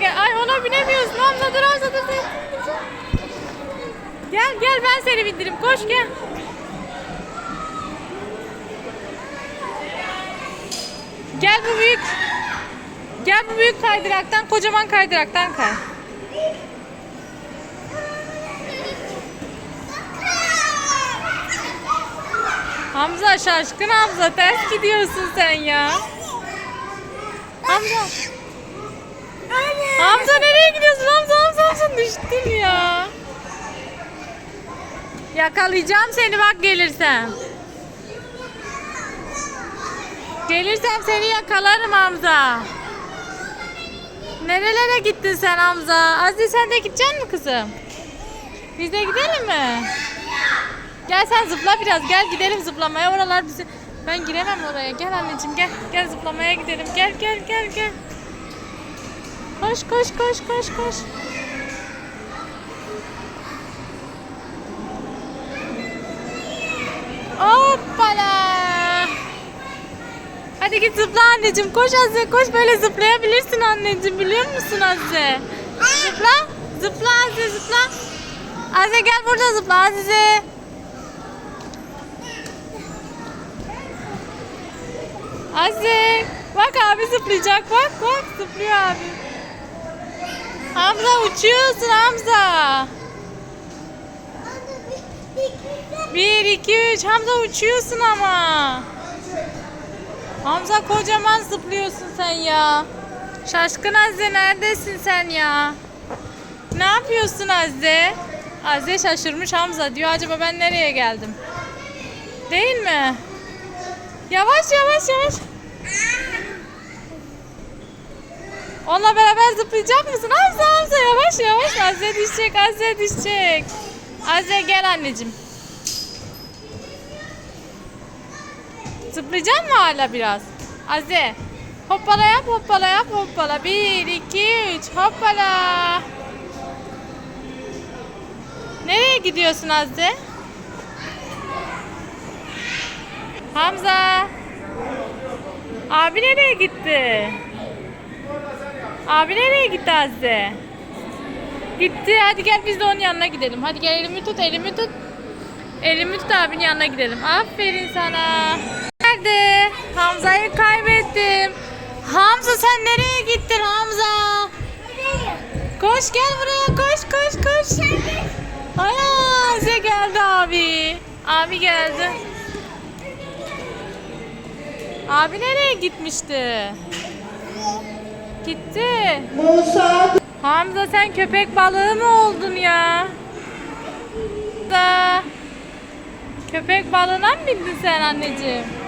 gel. Ay ona binemiyorsun. Hamza dur Hamza dur. Gel gel ben seni bindireyim. Koş gel. Gel bu büyük. Gel bu büyük kaydıraktan, kocaman kaydıraktan kay. Hamza şaşkın Hamza ters gidiyorsun sen ya. Hamza nereye gidiyorsun Hamza Düştün ya. Yakalayacağım seni bak gelirsem. Gelirsem seni yakalarım Hamza. Nerelere gittin sen Hamza? Aziz sen de gidecek mi kızım? Biz de gidelim mi? Gel sen zıpla biraz. Gel gidelim zıplamaya. Oralar bizi... Ben giremem oraya. Gel anneciğim gel. Gel zıplamaya gidelim. Gel gel gel gel. Koş koş koş koş koş. Hoppala. Hadi git zıpla anneciğim. Koş Azze koş. Böyle zıplayabilirsin anneciğim. Biliyor musun Azze? Zıpla. Zıpla Azze zıpla. Azze gel burada zıpla Azze. Azze. Bak abi zıplayacak. Bak bak zıplıyor abi. Hamza uçuyorsun Hamza. Bir, iki, üç. Hamza uçuyorsun ama. Hamza kocaman zıplıyorsun sen ya. Şaşkın Azze neredesin sen ya? Ne yapıyorsun Azze? Azze şaşırmış Hamza diyor acaba ben nereye geldim? Değil mi? Yavaş yavaş yavaş. Onunla beraber zıplayacak mısın? Hamza Hamza yavaş yavaş. Azze düşecek Azze düşecek. Azze gel anneciğim. Zıplayacak mı hala biraz? Azze. Hoppala yap hoppala yap hoppala. Bir, iki, üç hoppala. Nereye gidiyorsun Azze? Hamza. Abi nereye gitti? Abi nereye gitti Azze? Gitti. Hadi gel biz de onun yanına gidelim. Hadi gel elimi tut, elimi tut. Elimi tut abinin yanına gidelim. Aferin sana. Nerede? Hamza'yı kaybettim. Hamza sen nereye gittin Hamza? Koş gel buraya koş koş koş. Ay Azze geldi abi. Abi geldi. Abi nereye gitmişti? Gitti. Musa Hamza sen köpek balığı mı oldun ya? Da. Köpek balığına mı bindin sen anneciğim?